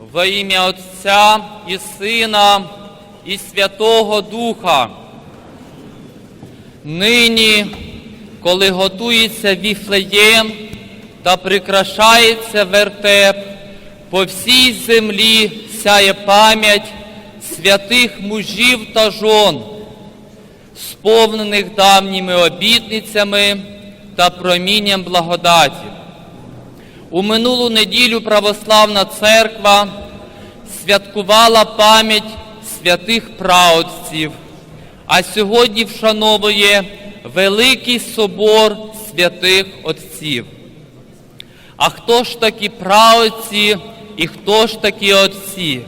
Во ім'я Отця і Сина і Святого Духа. Нині, коли готується віфлеєм та прикрашається вертеп, по всій землі сяє пам'ять святих мужів та жон, сповнених давніми обітницями та промінням благодаті. У минулу неділю православна церква святкувала пам'ять святих праотців, а сьогодні вшановує Великий собор святих отців. А хто ж такі праотці і хто ж такі отці?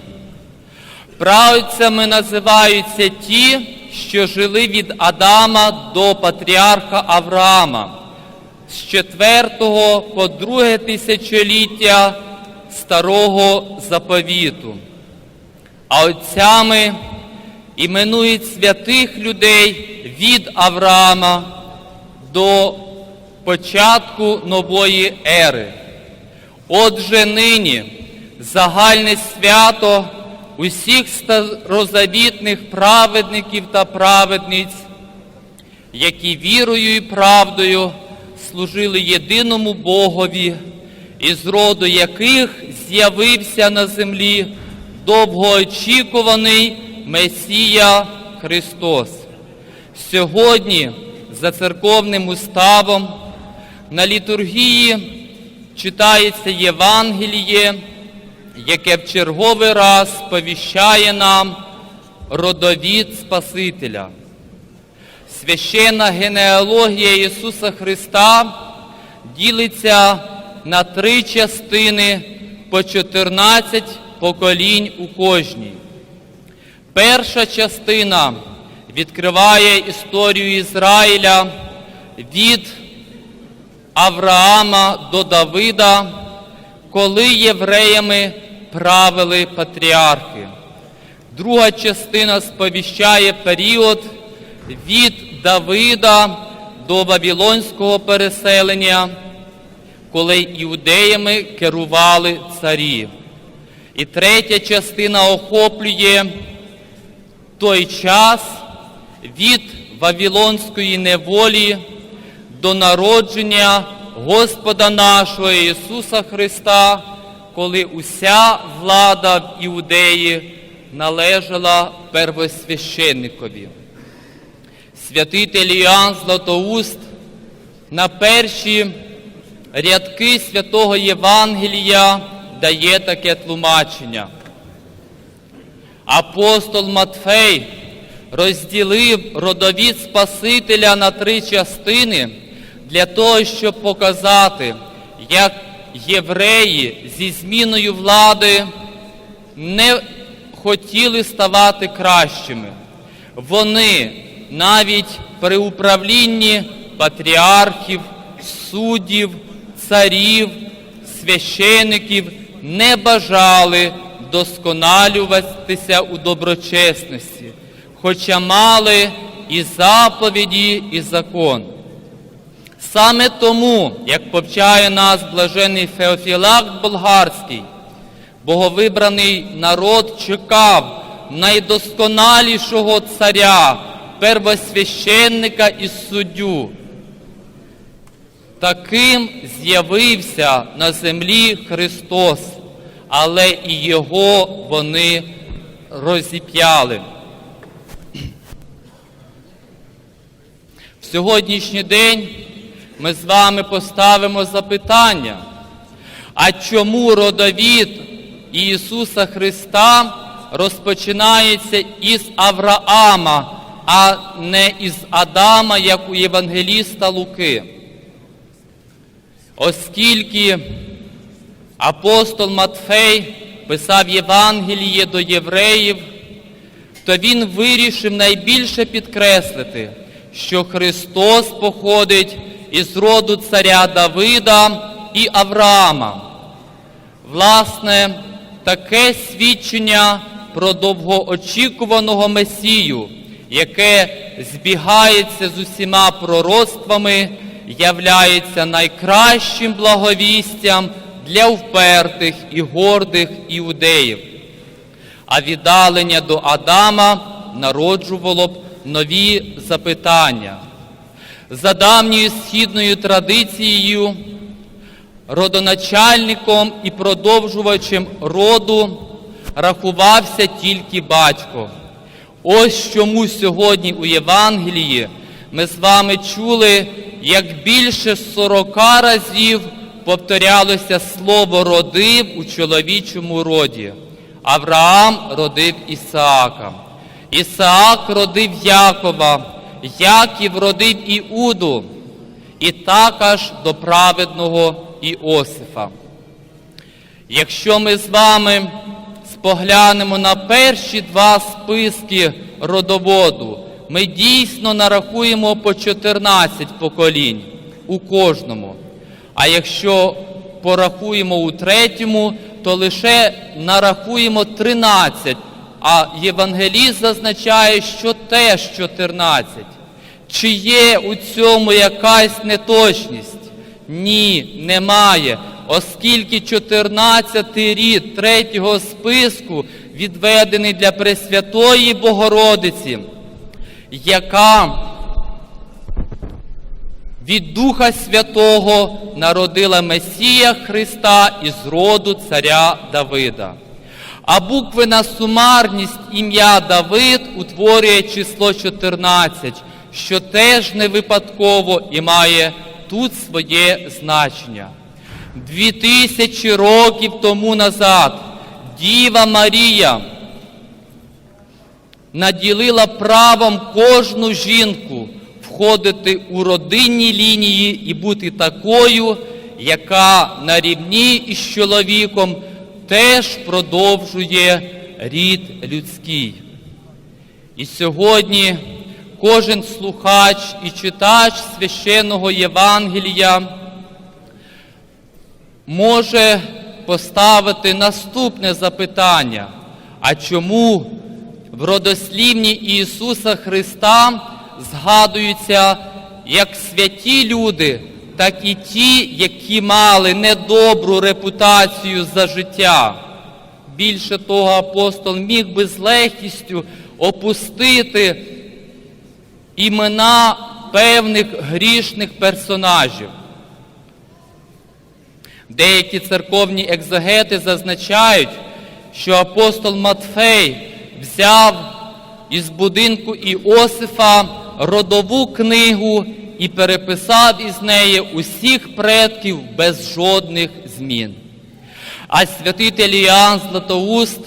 Праотцями називаються ті, що жили від Адама до патріарха Авраама з 4 по 2 тисячоліття старого заповіту. А отцями іменують святих людей від Авраама до початку нової ери. Отже, нині загальне свято усіх старозавітних праведників та праведниць, які вірою і правдою служили єдиному Богові, із роду яких з'явився на землі довгоочікуваний Месія Христос. Сьогодні за церковним уставом на літургії читається Євангеліє, яке в черговий раз сповіщає нам родовід Спасителя. Священна генеалогія Ісуса Христа ділиться на три частини по 14 поколінь у кожній. Перша частина відкриває історію Ізраїля від Авраама до Давида, коли євреями правили патріархи. Друга частина сповіщає період від Давида до Вавилонського переселення, коли іудеями керували царі. І третя частина охоплює той час від Вавилонської неволі до народження Господа нашого Ісуса Христа, коли уся влада в Іудеї належала первосвященникові. Святитель Іоанн Златоуст на перші рядки святого Євангелія дає таке тлумачення. Апостол Матфей розділив родовід Спасителя на три частини для того, щоб показати, як євреї зі зміною влади не хотіли ставати кращими. Вони навіть при управлінні патріархів, суддів, царів, священиків не бажали досконалюватися у доброчесності, хоча мали і заповіді, і закон. Саме тому, як повчає нас блажений Феофілакт Болгарський, боговибраний народ чекав найдосконалішого царя, первосвященника і суддю. Таким з'явився на землі Христос, але і Його вони розіп'яли. В сьогоднішній день ми з вами поставимо запитання, а чому родовід Ісуса Христа розпочинається із Авраама, а не із Адама, як у Євангеліста Луки? Оскільки апостол Матфей писав Євангеліє до євреїв, то він вирішив найбільше підкреслити, що Христос походить із роду царя Давида і Авраама. Власне, таке свідчення про довгоочікуваного Месію, яке збігається з усіма пророцтвами, являється найкращим благовістям для впертих і гордих іудеїв. А віддалення до Адама народжувало б нові запитання. За давньою східною традицією, родоначальником і продовжувачем роду рахувався тільки батько. Ось чому сьогодні у Євангелії ми з вами чули, як більше 40 разів повторялося слово родив у чоловічому роді. Авраам родив Ісаака. Ісаак родив Якова, Яків родив Іуду, і також до праведного Іосифа. Якщо ми з вами споглянемо на перші два списки родоводу, ми дійсно нарахуємо по 14 поколінь у кожному. А якщо порахуємо у третьому, то лише нарахуємо 13, а євангеліст зазначає, що теж 14. Чи є у цьому якась неточність? Ні, немає, оскільки 14 рід третього списку відведений для Пресвятої Богородиці, яка від Духа Святого народила Месія Христа із роду царя Давида. А буквена сумарність ім'я Давид утворює число 14, що теж не випадково і має тут своє значення. Дві тисячі років тому назад Діва Марія наділила правом кожну жінку входити у родинні лінії і бути такою, яка на рівні із чоловіком теж продовжує рід людський. І сьогодні кожен слухач і читач священного Євангелія може поставити наступне запитання. А чому в родослівні Ісуса Христа згадуються як святі люди, так і ті, які мали недобру репутацію за життя? Більше того, апостол міг би з легкістю опустити імена певних грішних персонажів. Деякі церковні екзегети зазначають, що апостол Матфей взяв із будинку Іосифа родову книгу і переписав із неї усіх предків без жодних змін. А святитель Іоанн Златоуст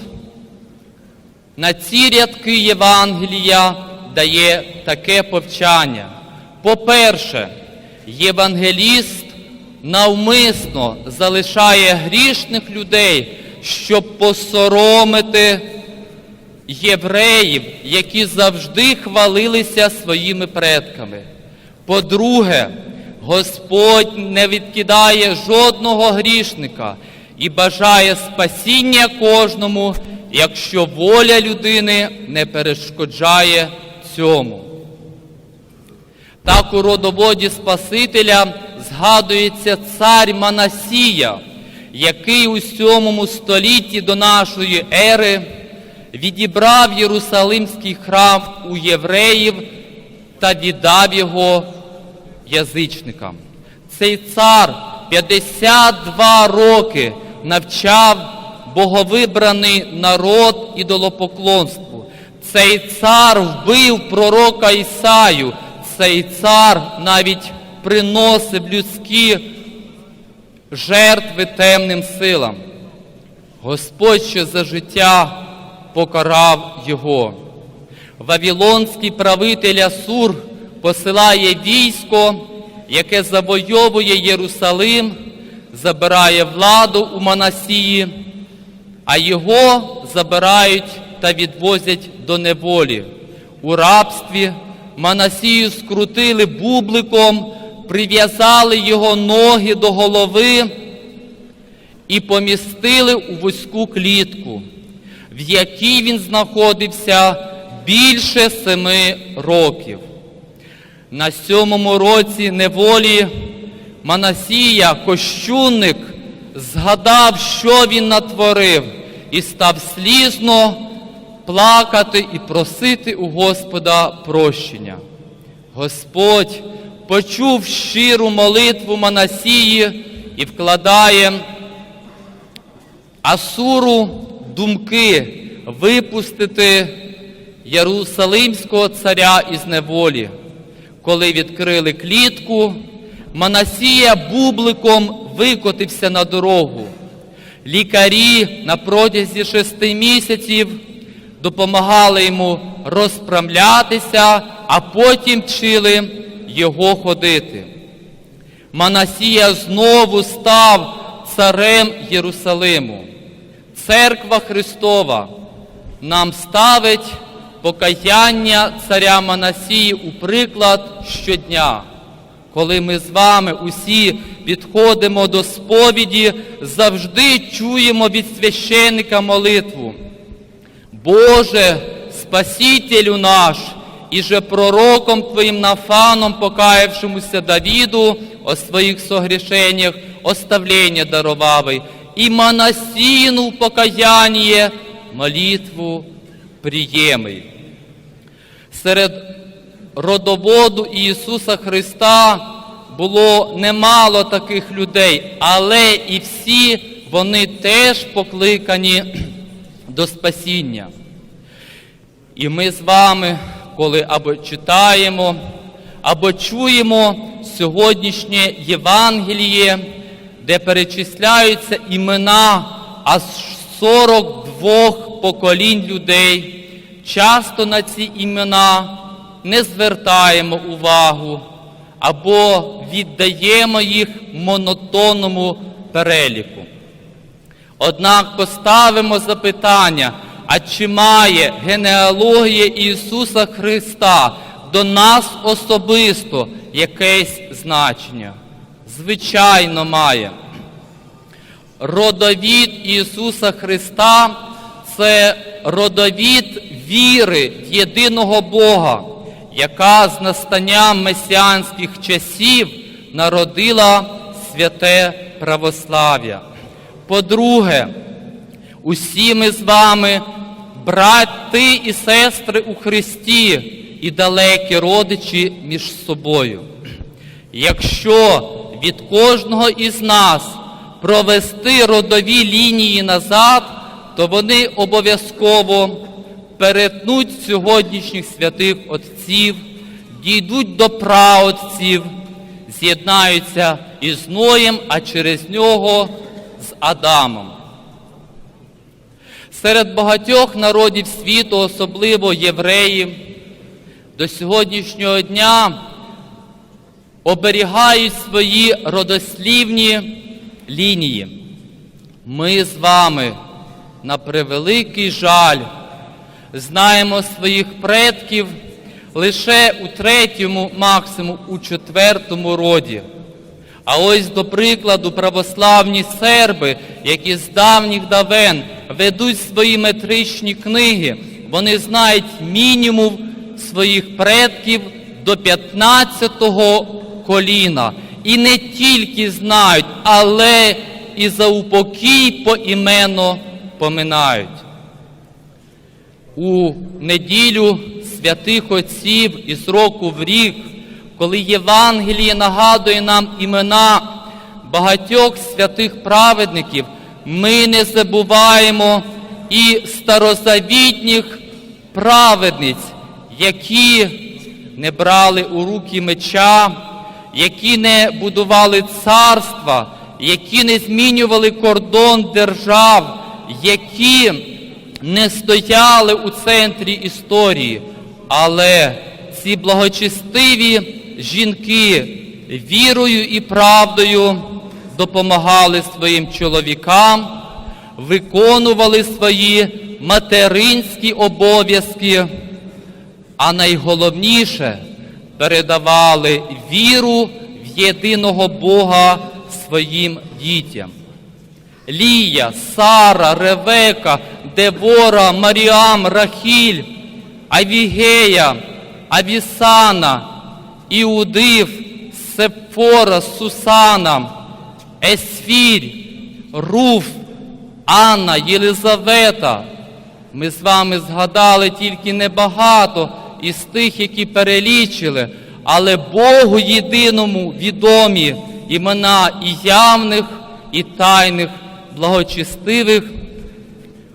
на ці рядки Євангелія дає таке повчання. По-перше, євангеліст навмисно залишає грішних людей, щоб посоромити євреїв, які завжди хвалилися своїми предками. По-друге, Господь не відкидає жодного грішника і бажає спасіння кожному, якщо воля людини не перешкоджає цьому. Так у родоводі Спасителя згадується цар Манасія, який у сьомому столітті до нашої ери відібрав Єрусалимський храм у євреїв та віддав його язичникам. Цей цар 52 роки навчав боговибраний народ ідолопоклонству. Цей цар вбив пророка Ісаю, цей цар навіть приносив людські жертви темним силам. Господь ще за життя покарав його. Вавилонський правитель Асур посилає військо, яке завойовує Єрусалим, забирає владу у Манасії, а його забирають та відвозять до неволі. У рабстві Манасію скрутили бубликом, прив'язали його ноги до голови і помістили у вузьку клітку, в якій він знаходився більше семи років. На сьомому році неволі Манасія, кощунник, згадав, що він натворив, і став слізно плакати і просити у Господа прощення. Господь почув щиру молитву Манасії і вкладає Асуру думки випустити Єрусалимського царя із неволі. Коли відкрили клітку, Манасія бубликом викотився на дорогу. Лікарі на протязі шести місяців допомагали йому розправлятися, а потім вчили його ходити. Манасія знову став царем Єрусалиму. Церква Христова нам ставить покаяння царя Манасії у приклад щодня. Коли ми з вами усі підходимо до сповіді, завжди чуємо від священника молитву. Боже, Спасителю наш, і же пророком Твоїм Нафаном, покаявшомуся Давіду о своїх согрішеннях, оставлення даровавий, і Манасіну в покаяние молитву приємий. Серед родоводу Ісуса Христа було немало таких людей, але і всі вони теж покликані до спасіння. І ми з вами, коли або читаємо, або чуємо сьогоднішнє Євангеліє, де перечисляються імена аж 42 поколінь людей, часто на ці імена не звертаємо увагу або віддаємо їх монотонному переліку. Однак поставимо запитання, а чи має генеалогія Ісуса Христа до нас особисто якесь значення? Звичайно, має. Родовід Ісуса Христа це родовід віри в єдиного Бога, яка з настанням месіанських часів народила святе православ'я. По-друге, усі ми з вами брати і сестри у Христі і далекі родичі між собою. Якщо від кожного із нас провести родові лінії назад, то вони обов'язково перетнуть сьогоднішніх святих отців, дійдуть до праотців, з'єднаються із Ноєм, а через нього з Адамом. Серед багатьох народів світу, особливо євреїв, до сьогоднішнього дня оберігають свої родослівні лінії. Ми з вами, на превеликий жаль, знаємо своїх предків лише у третьому, максимум у четвертому роді. А ось, до прикладу, православні серби, які з давніх давен ведуть свої метричні книги, вони знають мінімум своїх предків до 15-го коліна. І не тільки знають, але і за упокій поіменно поминають. У неділю святих отців із року в рік, коли Євангеліє нагадує нам імена багатьох святих праведників, ми не забуваємо і старозавітніх праведниць, які не брали у руки меча, які не будували царства, які не змінювали кордон держав, які не стояли у центрі історії, але ці благочестиві жінки вірою і правдою допомагали своїм чоловікам, виконували свої материнські обов'язки, а найголовніше передавали віру в єдиного Бога своїм дітям. Лія, Сара, Ревека, Девора, Маріам, Рахіль, Авігея, Авісана, Іудив, Сепфора, Сусана, Есфірь, Руф, Анна, Єлизавета. Ми з вами згадали тільки небагато із тих, які перелічили, але Богу єдиному відомі імена і явних, і тайних, благочестивих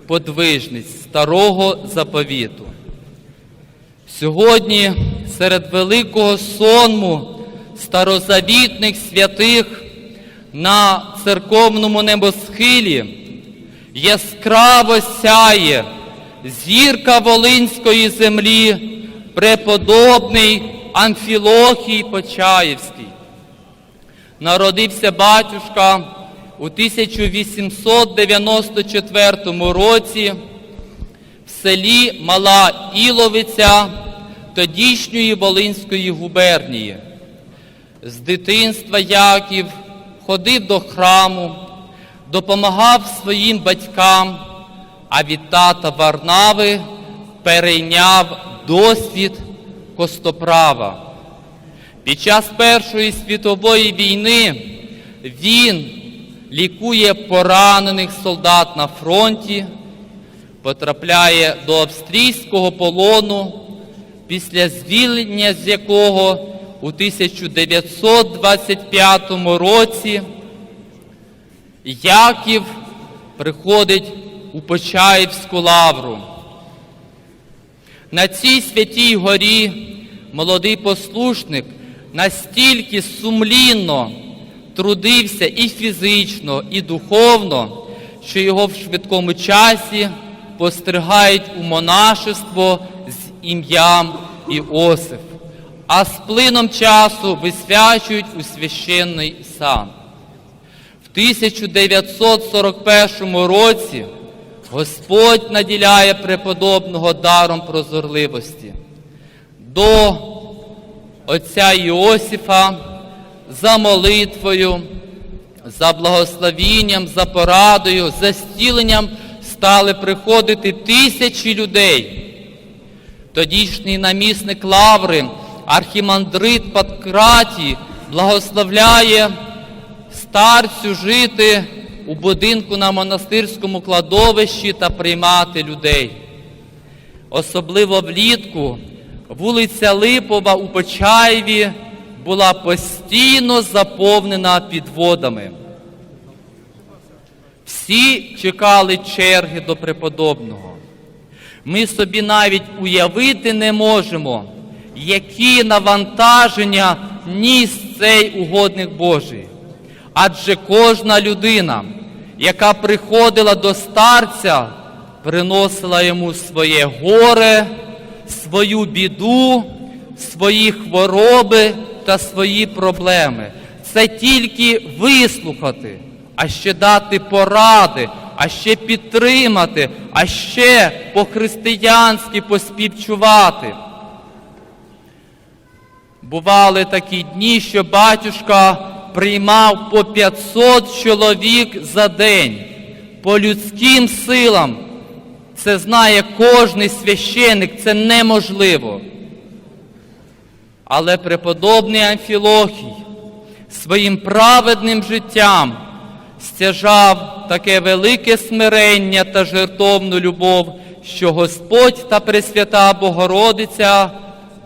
подвижниць старого заповіту. Сьогодні серед великого сонму старозавітних святих на церковному небосхилі яскраво сяє зірка Волинської землі, преподобний Амфілохій Почаївський. Народився батюшка у 1894 році в селі Мала Іловиця тодішньої Волинської губернії. З дитинства Яків ходив до храму, допомагав своїм батькам, а від тата Варнави перейняв досвід костоправа. Під час Першої світової війни він лікує поранених солдат на фронті, потрапляє до австрійського полону, після звільнення з якого у 1925 році Яків приходить у Почаївську лавру. На цій святій горі молодий послушник настільки сумлінно трудився і фізично, і духовно, що його в швидкому часі постригають у монашество з ім'ям Іосиф, а з плином часу висвячують у священний сан. В 1941 році Господь наділяє преподобного даром прозорливості. До отця Іосифа за молитвою, за благословінням, за порадою, за зціленням стали приходити тисячі людей. Тодішній намісник Лаври, архімандрит Паткратій, благословляє старцю жити у будинку на монастирському кладовищі та приймати людей. Особливо влітку вулиця Липова у Почаєві була постійно заповнена підводами. Всі чекали черги до преподобного. Ми собі навіть уявити не можемо, які навантаження ніс цей угодник Божий. Адже кожна людина, яка приходила до старця, приносила йому своє горе, свою біду, свої хвороби та свої проблеми. Це тільки вислухати, а ще дати поради, а ще підтримати, а ще по-християнськи поспівчувати. Бували такі дні, що батюшка приймав по 500 чоловік за день. По людським силам це знає кожний священик, це неможливо. Але преподобний Амфілохій своїм праведним життям стяжав таке велике смирення та жертовну любов, що Господь та Пресвята Богородиця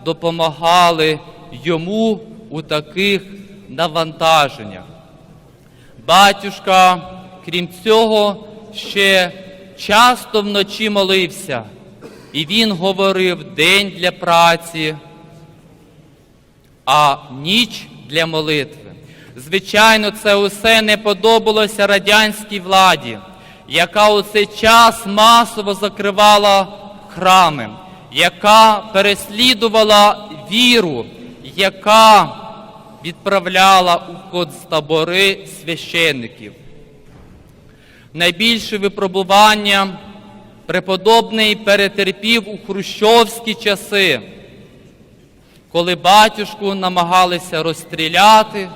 допомагали йому у таких навантаженнях. Батюшка, крім цього, ще часто вночі молився, і він говорив день для праці, а ніч для молитви. Звичайно, це усе не подобалося радянській владі, яка у цей час масово закривала храми, яка переслідувала віру, яка відправляла у концтабори священників. Найбільше випробування преподобний перетерпів у хрущовські часи, коли батюшку намагалися розстріляти,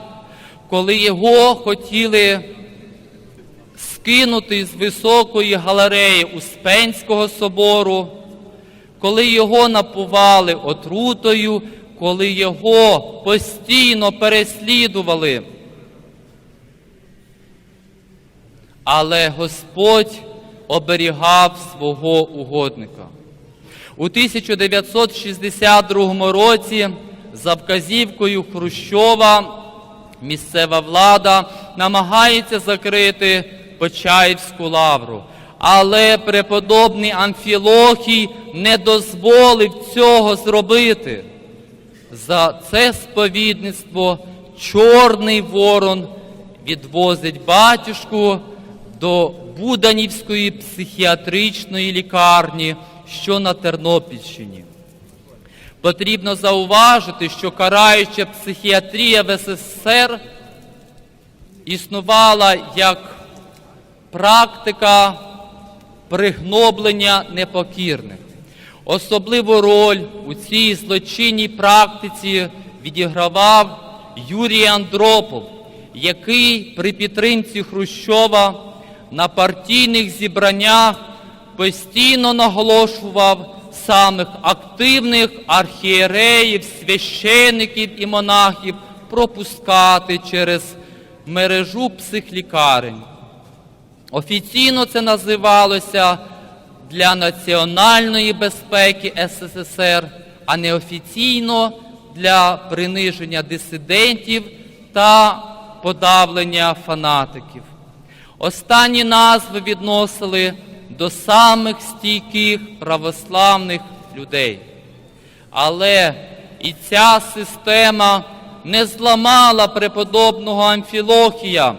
коли його хотіли скинути з високої галереї Успенського собору, коли його напували отрутою, коли його постійно переслідували. але Господь оберігав свого угодника. У 1962 році за вказівкою Хрущова місцева влада намагається закрити Почаївську лавру. Але преподобний Амфілохій не дозволив цього зробити. За це сповідництво Чорний Ворон відвозить батюшку до Буданівської психіатричної лікарні, що на Тернопільщині. Потрібно зауважити, що караюча психіатрія в СССР існувала як практика пригноблення непокірних. Особливу роль у цій злочинній практиці відігравав Юрій Андропов, який при підтримці Хрущова на партійних зібраннях постійно наголошував самих активних архієреїв, священиків і монахів пропускати через мережу психлікарень. Офіційно це називалося для національної безпеки СССР, а неофіційно для приниження дисидентів та подавлення фанатиків. Останні назви відносили до самих стійких православних людей. Але і ця система не зламала преподобного Амфілохія,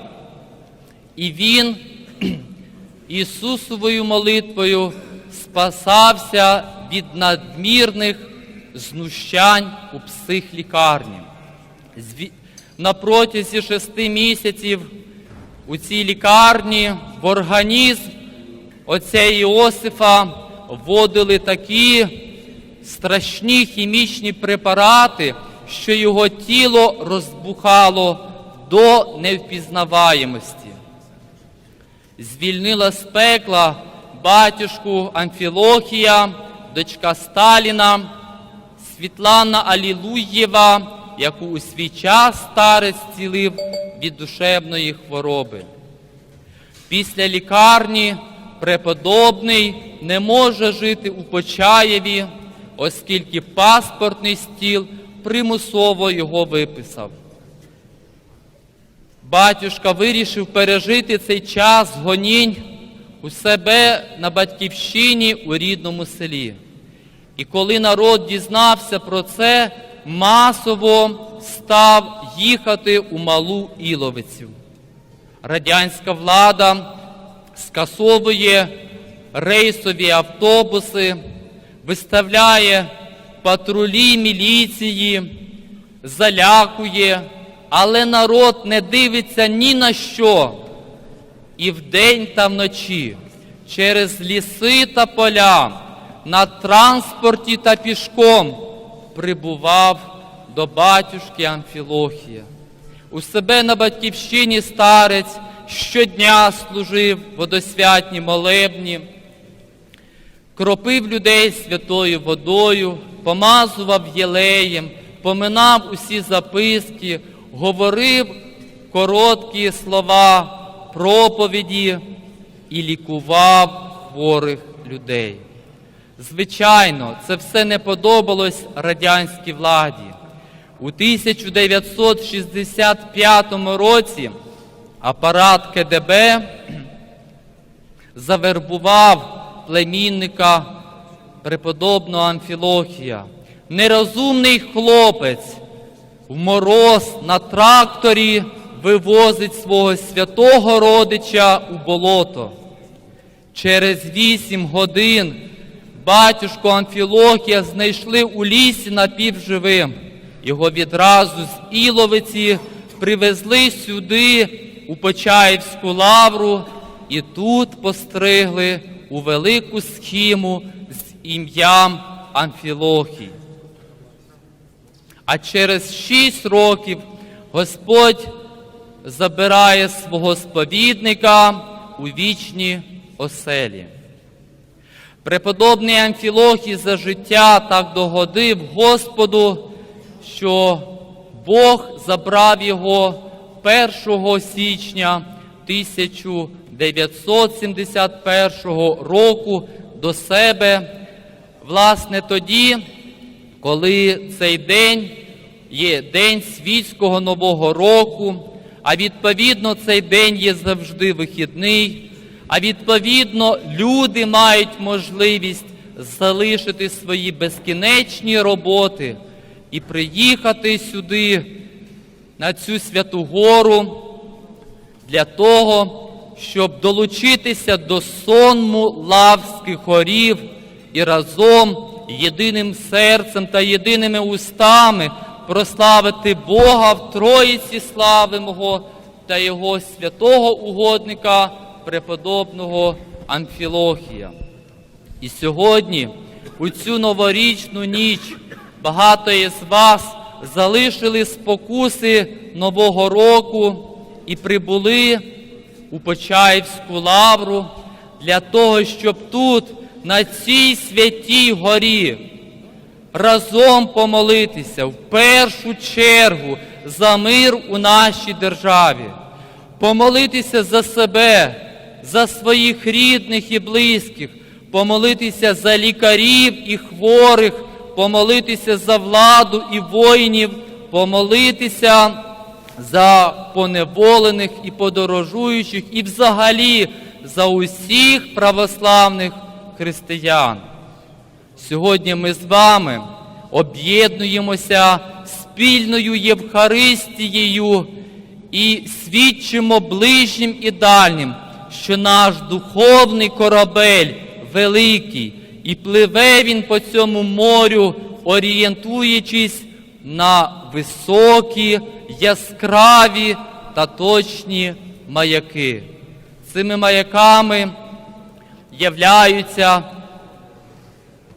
і він Ісусовою молитвою спасався від надмірних знущань у психлікарні. На протязі шести місяців у цій лікарні в організм отця Іосифа вводили такі страшні хімічні препарати, що його тіло розбухало до невпізнаваємості звільнила з пекла батюшку Амфілохія, дочка Сталіна, Світлана Алілуєва, яку у свій час старець цілив від душевної хвороби. Після лікарні преподобний не може жити у Почаєві, оскільки паспортний стіл примусово його виписав. Батюшка вирішив пережити цей час гонінь у себе на батьківщині у рідному селі. І коли народ дізнався про це, масово став їхати у малу Іловицю. Радянська влада скасовує рейсові автобуси, виставляє патрулі міліції, залякує, але народ не дивиться ні на що. І вдень та вночі через ліси та поля на транспорті та пішком прибував до батюшки Амфілохія. У себе на батьківщині старець щодня служив водосвятні молебні, кропив людей святою водою, помазував єлеєм, поминав усі записки, говорив короткі слова проповіді і лікував хворих людей. Звичайно, це все не подобалось радянській владі. У 1965 році апарат КДБ завербував племінника преподобного Амфілохія. Нерозумний хлопець в мороз на тракторі вивозить свого святого родича у болото. Через вісім годин батюшку Амфілохія знайшли у лісі напівживим. Його відразу з Іловиці привезли сюди, у Почаївську лавру, і тут постригли у велику схіму з ім'ям Амфілохій. А через шість років Господь забирає свого сповідника у вічні оселі. Преподобний Амфілохій за життя так догодив Господу, що Бог забрав його 1 січня 1971 року до себе, власне, тоді, коли цей день є День світського Нового року, а відповідно цей день є завжди вихідний, а відповідно люди мають можливість залишити свої безкінечні роботи і приїхати сюди, на цю святу гору, для того, щоб долучитися до сонму лавських хорів і разом єдиним серцем та єдиними устами прославити Бога в Троїці славимого та Його святого угодника, преподобного Амфілохія. І сьогодні, у цю новорічну ніч, багато із вас залишили спокуси Нового року і прибули у Почаївську лавру для того, щоб тут, на цій святій горі, разом помолитися в першу чергу за мир у нашій державі, помолитися за себе, за своїх рідних і близьких, помолитися за лікарів і хворих, помолитися за владу і воїнів, помолитися за поневолених і подорожуючих, і взагалі за усіх православних християн. Сьогодні ми з вами об'єднуємося спільною Євхаристією і свідчимо ближнім і дальнім, що наш духовний корабель великий, і пливе він по цьому морю, орієнтуючись на високі, яскраві та точні маяки. Цими маяками являються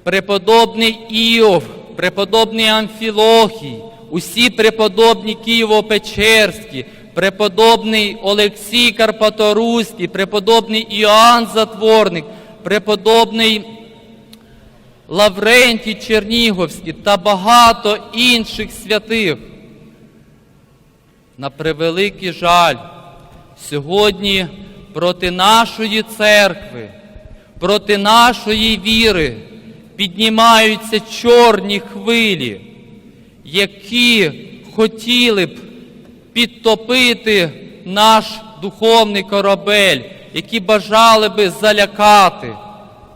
преподобний Іов, преподобний Амфілохій, усі преподобні Києво-Печерські, преподобний Олексій Карпаторуський, преподобний Іоанн Затворник, преподобний Лаврентій Черніговський та багато інших святих. На превеликий жаль, сьогодні проти нашої церкви, проти нашої віри піднімаються чорні хвилі, які хотіли б підтопити наш духовний корабель, які бажали би залякати.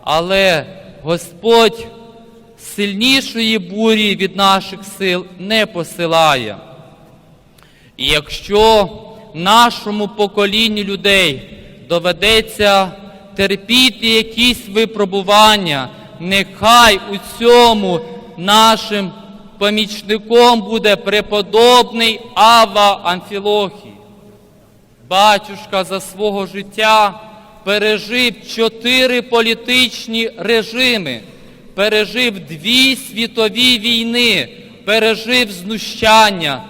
Але Господь сильнішої бурі від наших сил не посилає. І якщо нашому поколінню людей доведеться терпіти якісь випробування, нехай у цьому нашим помічником буде преподобний Ава Амфілохій. Батюшка за свого життя пережив чотири політичні режими, пережив дві світові війни, пережив знущання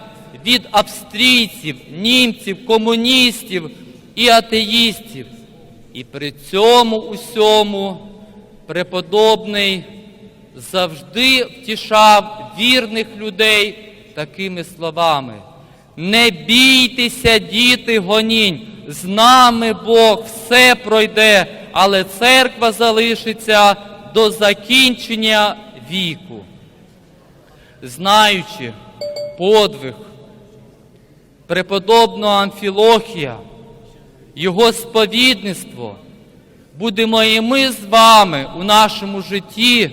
від австрійців, німців, комуністів і атеїстів. І при цьому усьому преподобний завжди втішав вірних людей такими словами. Не бійтеся, діти, гонінь, з нами Бог все пройде, але церква залишиться до закінчення віку. Знаючи подвиг преподобного Амфілохія, його сповідництво, будемо і ми з вами у нашому житті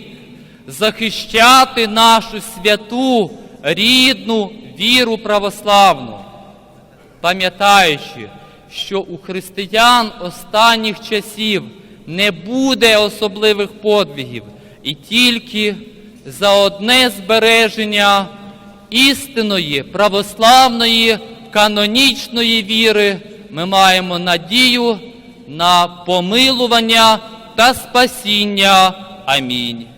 захищати нашу святу, рідну віру православну, пам'ятаючи, що у християн останніх часів не буде особливих подвигів і тільки за одне збереження істинної православної канонічної віри ми маємо надію на помилування та спасіння. Амінь.